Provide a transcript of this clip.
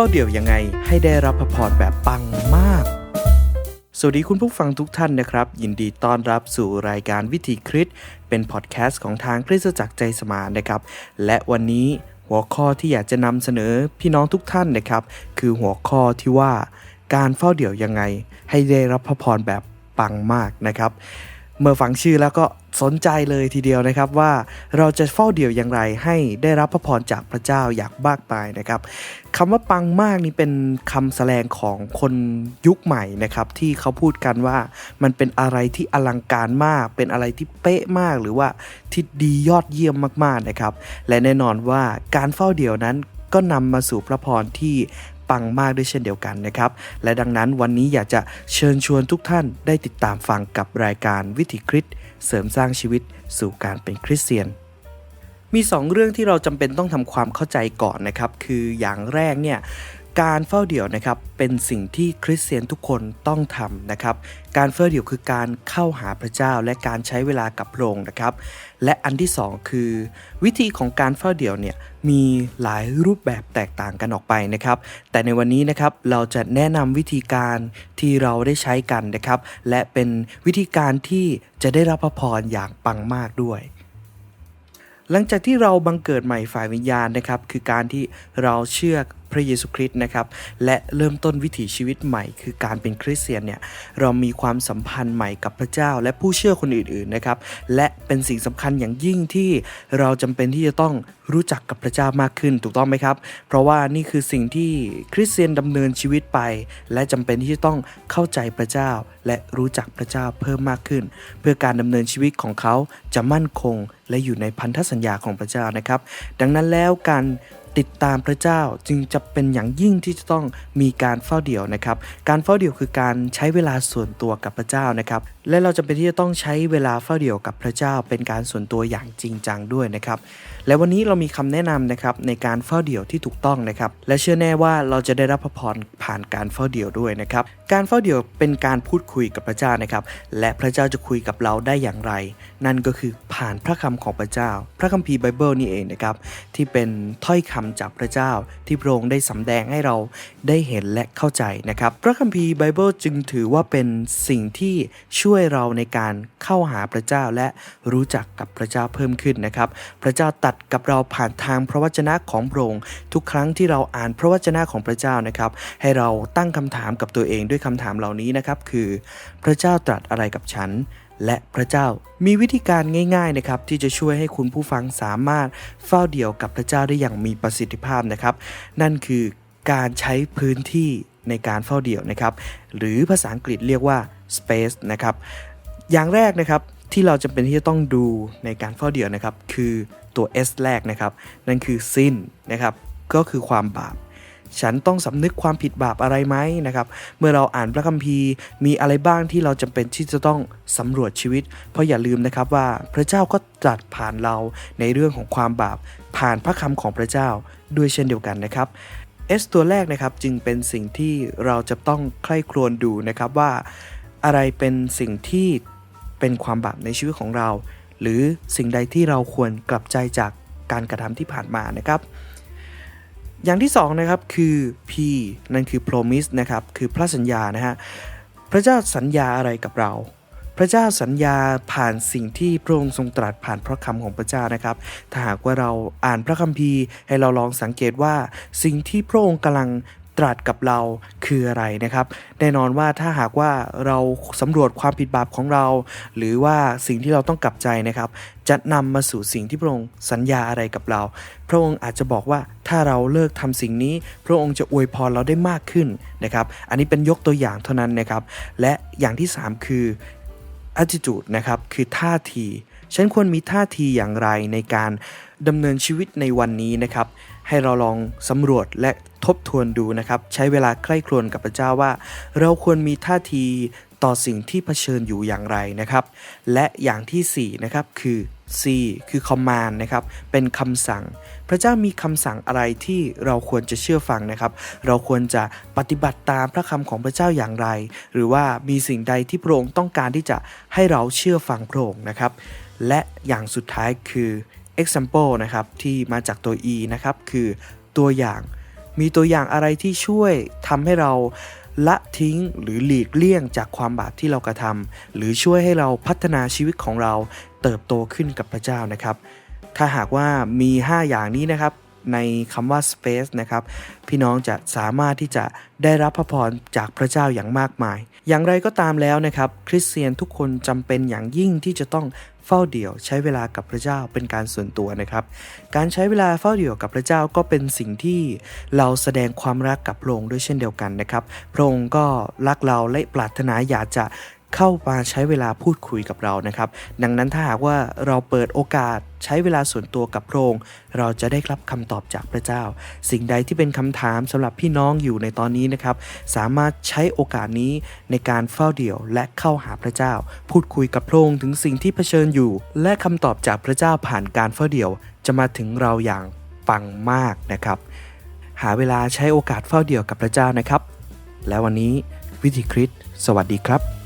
ฝ้าเดี่ยวยังไงให้ได้รับพระพรแบบปังมาก สวัสดีคุณผู้ฟังทุกท่านนะครับ ยินดีต้อนรับสู่รายการวิถีคริสเป็นพอดแคสต์ของทางคริสตจักรใจสมานนะครับ และวันนี้หัวข้อที่อยากจะนำเสนอพี่น้องทุกท่านนะครับ คือหัวข้อที่ว่าการเฝ้าเดี่ยวยังไง ให้ได้รับพระพรแบบปังมากนะครับ เมื่อฟังชื่อแล้วก็ สนใจเลยทีเดียวนะครับว่าเราจะเฝ้าเดี่ยวอย่างไรให้ได้รับพระพรจากพระเจ้าอย่างมากมายนะครับคำว่าปังมากนี่เป็นคำแสดงของคนยุคใหม่นะครับที่เขาพูดกันว่ามันเป็นอะไรที่อลังการมาก เป็นอะไรที่เป๊ะมากหรือว่าที่ดียอดเยี่ยมมากๆนะครับ และแน่นอนว่าการเฝ้าเดี่ยวนั้นก็นำมาสู่พระพรที่ ปังมากด้วยเช่นเดียวกันนะครับ และดังนั้นวันนี้อยากจะเชิญชวนทุกท่านได้ติดตามฟังกับรายการวิถีคริสต์เสริมสร้างชีวิตสู่การเป็นคริสเตียน มี 2 เรื่องที่เราจำเป็นต้องทำความเข้าใจก่อนนะครับ คืออย่างแรกเนี่ย การเฝ้าเดี่ยวนะครับเป็นสิ่งที่คริสเตียนทุกคนต้องทำนะครับ การเฝ้าเดี่ยวคือการเข้าหาพระเจ้าและการใช้เวลากับพระองค์นะครับ และอันที่ 2 คือ วิธีของการเฝ้าเดี่ยวเนี่ยมีหลายรูปแบบแตกต่างกันออกไปนะครับ แต่ในวันนี้นะครับเราจะแนะนำวิธีการที่เราได้ใช้กันนะครับ และเป็นวิธีการที่จะได้รับพระพรอย่างปังมากด้วยหลังจากที่เราบังเกิดใหม่ฝ่ายวิญญาณนะครับ คือการที่เราเชื่อ พระเยซูคริสต์นะครับ และเริ่มต้นวิถีชีวิตใหม่ คือการเป็นคริสเตียนเนี่ยเรามีความสัมพันธ์ใหม่กับพระเจ้า และผู้เชื่อคนอื่นๆนะครับ และเป็นสิ่งสำคัญอย่างยิ่งที่เราจำเป็นที่จะต้องรู้จักกับพระเจ้ามากขึ้นถูกต้องไหมครับ เพราะว่านี่คือสิ่งที่คริสเตียนดำเนินชีวิตไป และจำเป็นที่จะต้องเข้าใจพระเจ้า และรู้จักพระเจ้าเพิ่มมากขึ้น เพื่อการดำเนินชีวิตของเขาจะมั่นคง และอยู่ในพันธสัญญาของพระเจ้านะครับ ดังนั้นแล้วการ ติดตามพระเจ้าจึงจะเป็นอย่างยิ่งที่จะต้องมีการเฝ้าเดี่ยวนะครับ การเฝ้าเดี่ยวคือการใช้เวลาส่วนตัวกับพระเจ้านะครับ และเราจะเป็นที่จะต้องใช้เวลาเฝ้าเดี่ยวกับพระเจ้า เป็นการส่วนตัวอย่างจริงจังด้วยนะครับ และวันนี้เรามีคำแนะนำนะครับในการเฝ้าเดี่ยวที่ถูกต้องนะครับ และเชื่อแน่ว่าเราจะได้รับพระพรผ่านการเฝ้าเดี่ยวด้วยนะครับ การเฝ้าเดี่ยวเป็นการพูดคุยกับพระเจ้านะครับ และพระเจ้าจะคุยกับเราได้อย่างไร นั่นก็คือผ่านพระคำของพระเจ้า พระคัมภีร์ไบเบิลนี่เองนะครับที่เป็นถ้อยคำจากพระเจ้าที่พระองค์ได้สำแดงให้เราได้เห็นและเข้าใจนะครับ พระคัมภีร์ไบเบิลจึงถือว่าเป็นสิ่งที่ช่วยเราในการเข้าหาพระเจ้าและรู้จักกับพระเจ้าเพิ่มขึ้นนะครับ พระเจ้าตัดกับเราผ่านทางพระวจนะของพระองค์ทุกครั้งที่เราอ่านพระวจนะของพระเจ้านะครับ ให้เราตั้งคำถามกับตัวเองด้วยคำถามเหล่านี้นะครับ คือ พระเจ้าตรัสอะไรกับฉัน และพระเจ้า มีวิธีการง่าย ๆนะครับ ที่จะช่วยให้คุณผู้ฟังสามารถเฝ้าเดี่ยวกับพระเจ้าได้อย่างมีประสิทธิภาพนะครับ นั่นคือการใช้พื้นที่ในการเฝ้าเดี่ยวนะครับ หรือภาษาอังกฤษเรียกว่า space นะครับ อย่างแรกนะครับที่เราจะเป็นที่จะต้องดูในการเฝ้าเดี่ยวนะครับ คือตัว S แรกนะครับ นั่นคือ sin นะครับ ก็คือความบาป ฉันต้องสำนึกความผิดบาปอะไรไหมนะครับ เมื่อเราอ่านพระคัมภีร์มีอะไรบ้างที่เราจำเป็นที่จะต้องสำรวจชีวิต เพราะอย่าลืมนะครับว่าพระเจ้าก็ตรัสผ่านเราในเรื่องของความบาป ผ่านพระคำของพระเจ้าด้วยเช่นเดียวกันนะครับ S ตัวแรกนะครับจึงเป็นสิ่งที่เราจะต้องใคร่ครวญดูนะครับว่าอะไรเป็นสิ่งที่เป็นความบาปในชีวิตของเรา หรือสิ่งใดที่เราควรกลับใจจากการกระทำที่ผ่านมานะครับ อย่างที่2นะครับคือ P นั่นคือ promise นะครับคือพระสัญญานะฮะพระเจ้าสัญญาอะไรกับเรา พระเจ้าสัญญาผ่านสิ่งที่พระองค์ทรงตรัสผ่านพระคำของพระเจ้านะครับ ถ้าหากว่าเราอ่านพระคัมภีร์ให้เราลองสังเกตว่า สิ่งที่พระองค์กำลัง ตรัสกับเราคืออะไรนะครับ แน่นอนว่าถ้าหากว่าเราสำรวจความผิดบาปของเรา หรือว่าสิ่งที่เราต้องกลับใจนะครับ จะนำมาสู่สิ่งที่พระองค์สัญญาอะไรกับเรา พระองค์อาจจะบอกว่าถ้าเราเลิกทำสิ่งนี้ พระองค์จะอวยพรเราได้มากขึ้นนะครับ อันนี้เป็นยกตัวอย่างเท่านั้นนะครับ และอย่างที่ 3 คือ attitude นะครับคือท่าที ฉันควรมีท่าทีอย่างไรในการดำเนินชีวิตในวันนี้นะครับ ให้เราลองสำรวจและทบทวนดูนะครับ ใช้เวลาใคร่ครวญกับพระเจ้าว่า เราควรมีท่าทีต่อสิ่งที่เผชิญอยู่อย่างไรนะครับ และอย่างที่4นะครับคือ C คือ command นะครับ เป็นคำสั่ง พระเจ้ามีคำสั่งอะไรที่เราควรจะเชื่อฟังนะครับ เราควรจะปฏิบัติตามพระคำของพระเจ้าอย่างไร หรือว่ามีสิ่งใดที่พระองค์ต้องการที่จะให้เราเชื่อฟังพระองค์นะครับ และอย่างสุดท้ายคือ example นะครับที่มาจากตัว e นะครับคือตัวอย่าง มีตัวอย่างอะไรที่ช่วยทำให้เราละทิ้งหรือหลีกเลี่ยงจากความบาปที่เรากระทำหรือช่วยให้เราพัฒนาชีวิตของเราเติบโตขึ้นกับพระเจ้านะครับ ถ้าหากว่ามี 5 อย่างนี้นะครับ ในคำว่า space นะครับ พี่น้องจะสามารถที่จะได้รับพระพรจากพระเจ้าอย่างมากมาย อย่างไรก็ตามแล้วนะครับ คริสเตียนทุกคนจำเป็นอย่างยิ่งที่จะต้อง เฝ้าเดี่ยวใช้เวลากับพระเจ้าเป็นการส่วนตัวนะครับ การใช้เวลาเฝ้าเดี่ยวกับพระเจ้าก็เป็นสิ่งที่เราแสดงความรักกับพระองค์ด้วยเช่นเดียวกันนะครับ พระองค์ก็รักเราและปรารถนาอยากจะ เข้ามาใช้เวลาพูดคุยกับเรานะครับ ดังนั้นถ้าหากว่าเราเปิดโอกาสใช้เวลาส่วนตัวกับพระองค์เราจะได้รับคำตอบจากพระเจ้า สิ่งใดที่เป็นคำถามสำหรับพี่น้องอยู่ในตอนนี้นะครับ สามารถใช้โอกาสนี้ในการเฝ้าเดี่ยวและเข้าหาพระเจ้า พูดคุยกับพระองค์ถึงสิ่งที่เผชิญอยู่ และคำตอบจากพระเจ้าผ่านการเฝ้าเดี่ยว จะมาถึงเราอย่างปังมากนะครับ หาเวลาใช้โอกาสเฝ้าเดี่ยวกับพระเจ้านะครับ และวันนี้วิธีคริสสวัสดีครับ